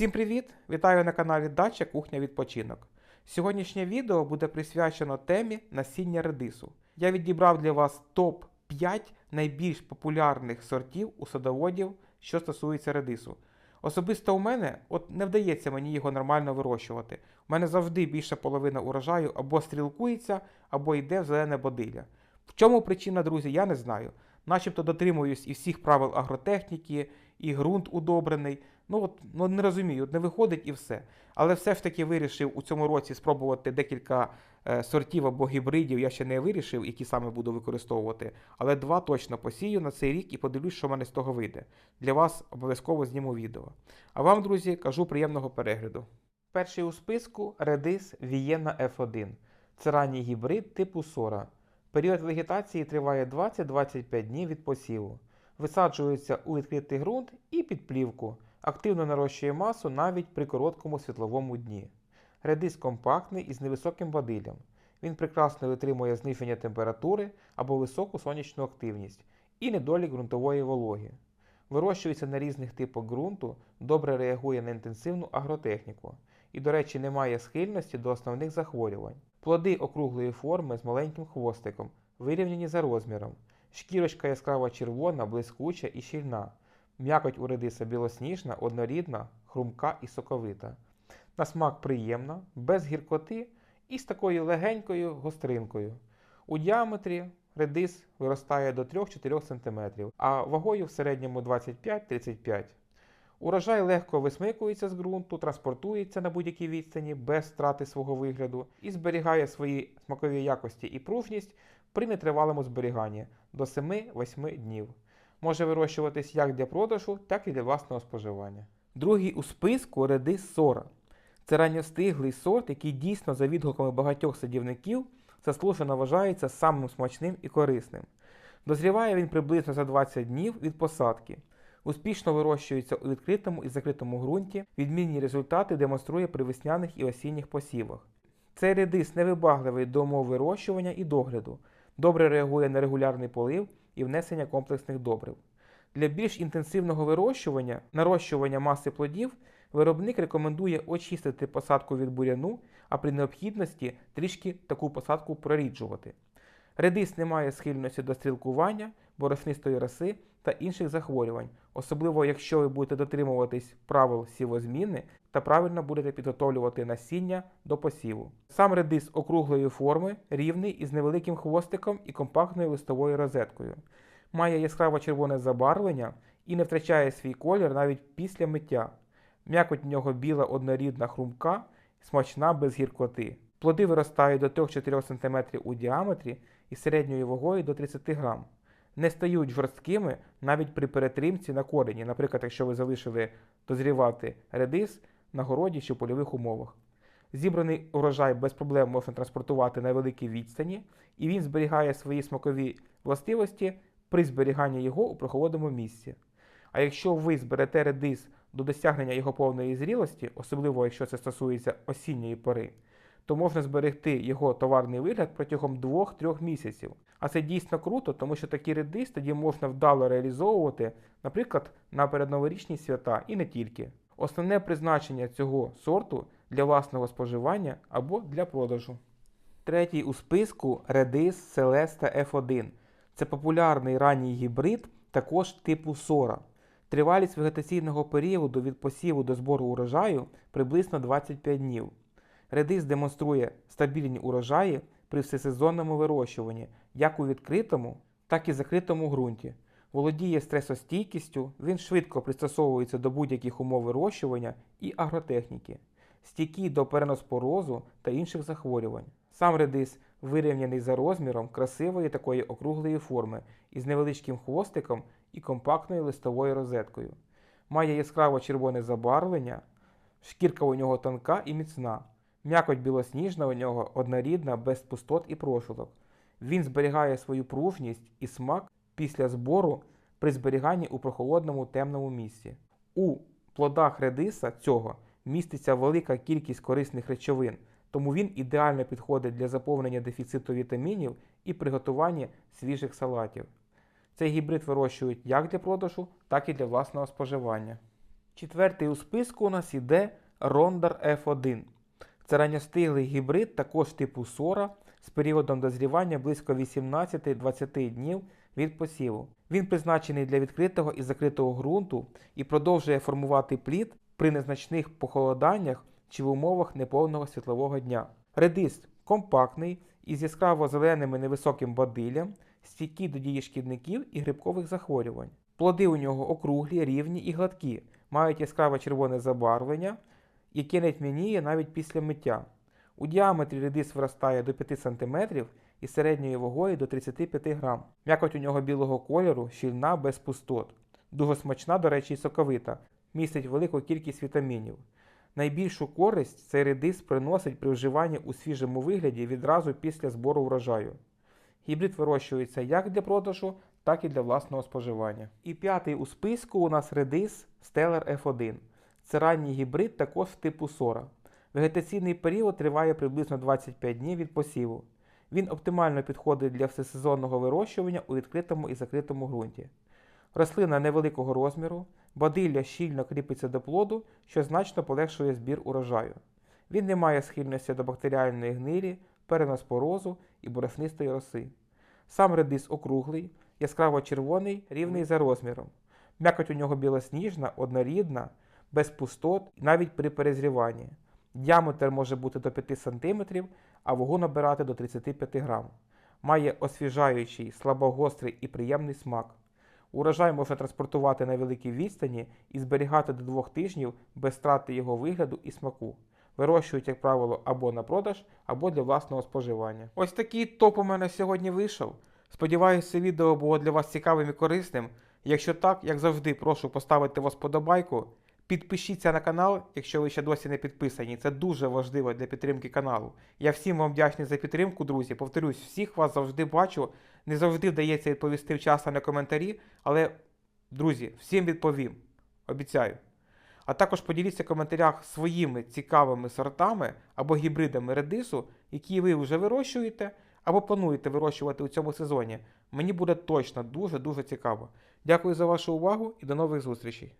Всім привіт! Вітаю на каналі Дача Кухня Відпочинок. Сьогоднішнє відео буде присвячено темі насіння редису. Я відібрав для вас топ-5 найбільш популярних сортів у садоводів, що стосується редису. Особисто у мене от не вдається мені його нормально вирощувати. У мене завжди більша половина урожаю або стрілкується, або йде в зелене бодилля. В чому причина, друзі, я не знаю. Начебто дотримуюсь і всіх правил агротехніки, і ґрунт удобрений. Ну от ну не розумію, не виходить і все. Але все ж таки вирішив у цьому році спробувати декілька е, сортів або гібридів. Я ще не вирішив, які саме буду використовувати. Але два точно посію на цей рік і подивлюсь, що в мене з того вийде. Для вас обов'язково зніму відео. А вам, друзі, кажу приємного перегляду. Перший у списку редис Вієна F1. Це ранній гібрид типу Сора. Період вегетації триває 20-25 днів від посіву. Висаджується у відкритий ґрунт і під плівку. Активно нарощує масу навіть при короткому світловому дні. Редис компактний із невисоким бадиллям. Він прекрасно витримує зниження температури або високу сонячну активність і недолік ґрунтової вологи. Вирощується на різних типах ґрунту, добре реагує на інтенсивну агротехніку і, до речі, не має схильності до основних захворювань. Плоди округлої форми з маленьким хвостиком, вирівняні за розміром. Шкірочка яскраво червона, блискуча і щільна. М'якоть у редиса білосніжна, однорідна, хрумка і соковита. На смак приємна, без гіркоти і з такою легенькою гостринкою. У діаметрі редис виростає до 3-4 см, а вагою в середньому 25-35 Урожай легко висмикується з ґрунту, транспортується на будь-якій відстані без втрати свого вигляду і зберігає свої смакові якості і пружність при нетривалому зберіганні до 7-8 днів. Може вирощуватись як для продажу, так і для власного споживання. Другий у списку редис сора. Це ранньостиглий сорт, який дійсно за відгуками багатьох садівників заслужено вважається самим смачним і корисним. Дозріває він приблизно за 20 днів від посадки. Успішно вирощується у відкритому і закритому ґрунті, відмінні результати демонструє при весняних і осінніх посівах. Цей редис невибагливий до умов вирощування і догляду, добре реагує на регулярний полив і внесення комплексних добрив. Для більш інтенсивного вирощування, нарощування маси плодів, виробник рекомендує очистити посадку від буряну, а при необхідності трішки таку посадку проріджувати. Редис не має схильності до стрілкування, борошнистої роси та інших захворювань, особливо якщо ви будете дотримуватись правил сівозміни та правильно будете підготовлювати насіння до посіву. Сам редис округлої форми, рівний із невеликим хвостиком і компактною листовою розеткою. Має яскраво червоне забарвлення і не втрачає свій колір навіть після миття. М'якоть в нього біла однорідна хрумка, смачна без гіркоти. Плоди виростають до 3-4 см у діаметрі і середньою вагою до 30 г. Не стають жорсткими навіть при перетримці на корені, наприклад, якщо ви залишили дозрівати редис на городі чи в польових умовах. Зібраний урожай без проблем можна транспортувати на великій відстані, і він зберігає свої смакові властивості при зберіганні його у прохолодному місці. А якщо ви зберете редис до досягнення його повної зрілості, особливо якщо це стосується осінньої пори, то можна зберегти його товарний вигляд протягом 2-3 місяців. А це дійсно круто, тому що такі редис тоді можна вдало реалізовувати, наприклад, на передноворічні свята і не тільки. Основне призначення цього сорту для власного споживання або для продажу. Третій у списку редис Celesta F1. Це популярний ранній гібрид, також типу сора. Тривалість вегетаційного періоду від посіву до збору урожаю приблизно 25 днів. Редис демонструє стабільні урожаї при всесезонному вирощуванні як у відкритому, так і закритому ґрунті. Володіє стресостійкістю, він швидко пристосовується до будь-яких умов вирощування і агротехніки, стійкий до переноспорозу та інших захворювань. Сам редис вирівняний за розміром красивої такої округлої форми із невеличким хвостиком і компактною листовою розеткою. Має яскраво червоне забарвлення, шкірка у нього тонка і міцна. М'якоть білосніжна у нього однорідна, без пустот і прошулок. Він зберігає свою пружність і смак після збору при зберіганні у прохолодному темному місці. У плодах редиса цього міститься велика кількість корисних речовин, тому він ідеально підходить для заповнення дефіциту вітамінів і приготування свіжих салатів. Цей гібрид вирощують як для продажу, так і для власного споживання. Четвертий у списку у нас іде Рондар F1. Це ранньостиглий гібрид також типу Сора з періодом дозрівання близько 18-20 днів від посіву. Він призначений для відкритого і закритого ґрунту і продовжує формувати плід при незначних похолоданнях чи в умовах неповного світлового дня. Редис компактний із яскраво зеленими невисоким бадиллям, стійкий до дії шкідників і грибкових захворювань. Плоди у нього округлі, рівні і гладкі, мають яскраве червоне забарвлення, яке не тьмяніє навіть після миття. У діаметрі редис виростає до 5 см і середньою вагою до 35 грам. М'якоть у нього білого кольору, щільна, без пустот. Дуже смачна, до речі, і соковита, містить велику кількість вітамінів. Найбільшу користь цей редис приносить при вживанні у свіжому вигляді відразу після збору врожаю. Гібрид вирощується як для продажу, так і для власного споживання. І п'ятий у списку у нас редис Stellar F1. Це ранній гібрид також типу Сора. Вегетаційний період триває приблизно 25 днів від посіву. Він оптимально підходить для всесезонного вирощування у відкритому і закритому ґрунті. Рослина невеликого розміру, бадилля щільно кріпиться до плоду, що значно полегшує збір урожаю. Він не має схильності до бактеріальної гнилі, переноспорозу і бороснистої роси. Сам редис округлий, яскраво червоний, рівний за розміром. М'якоть у нього білосніжна, однорідна, без пустот, навіть при перезріванні. Діаметр може бути до 5 см, а вагу набирати до 35 грам. Має освіжаючий, слабогострий і приємний смак. Урожай можна транспортувати на великій відстані і зберігати до двох тижнів без страти його вигляду і смаку. Вирощують, як правило, або на продаж, або для власного споживання. Ось такий топ у мене сьогодні вийшов. Сподіваюся, це відео було для вас цікавим і корисним. Якщо так, як завжди, прошу поставити вас подобайку. Підпишіться на канал, якщо ви ще досі не підписані. Це дуже важливо для підтримки каналу. Я всім вам вдячний за підтримку, друзі. Повторюсь, всіх вас завжди бачу. Не завжди вдається відповісти вчасно на коментарі, але, друзі, всім відповім. Обіцяю. А також поділіться в коментарях своїми цікавими сортами або гібридами редису, які ви вже вирощуєте або плануєте вирощувати у цьому сезоні. Мені буде точно дуже-дуже цікаво. Дякую за вашу увагу і до нових зустрічей.